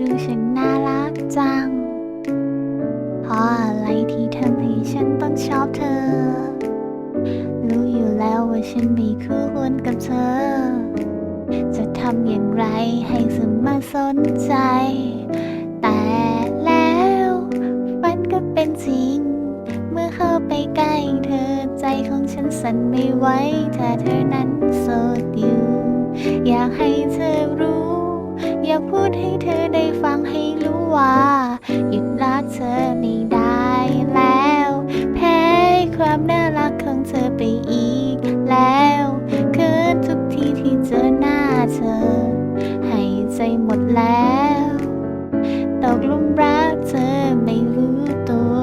ดูฉันน่ารักจัง เพราะอะไรที่ทำให้ฉันต้องชอบเธอ รู้อยู่แล้วว่าฉันไม่คู่ควรกับเธอ จะทำอย่างไรให้สมาสนใจ แต่แล้วมันก็เป็นจริง เมื่อเข้าไปใกล้เธอใจของฉันสั่นไม่ไหวถ้าเธอนั้นโสดอยู่ อยากให้เธอรู้ อยากพูดให้เธอ ความน่ารักของเธอไปอีกแล้วคินทุกทีที่เจอหน้าเธอ ให้ใจหมดแล้ว ตกหลุมรักเธอไม่รู้ตัว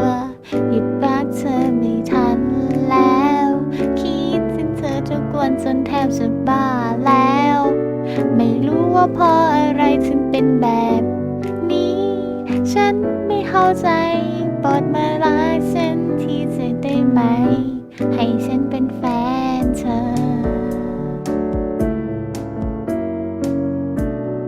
หยุดรักเธอไม่ทันแล้ว คิดถึงเธอทุกวันจนแทบจะบ้าแล้ว ไม่รู้ว่าเพราะอะไรถึงเป็นแบบนี้ ฉันไม่เข้าใจปรดมาเล่า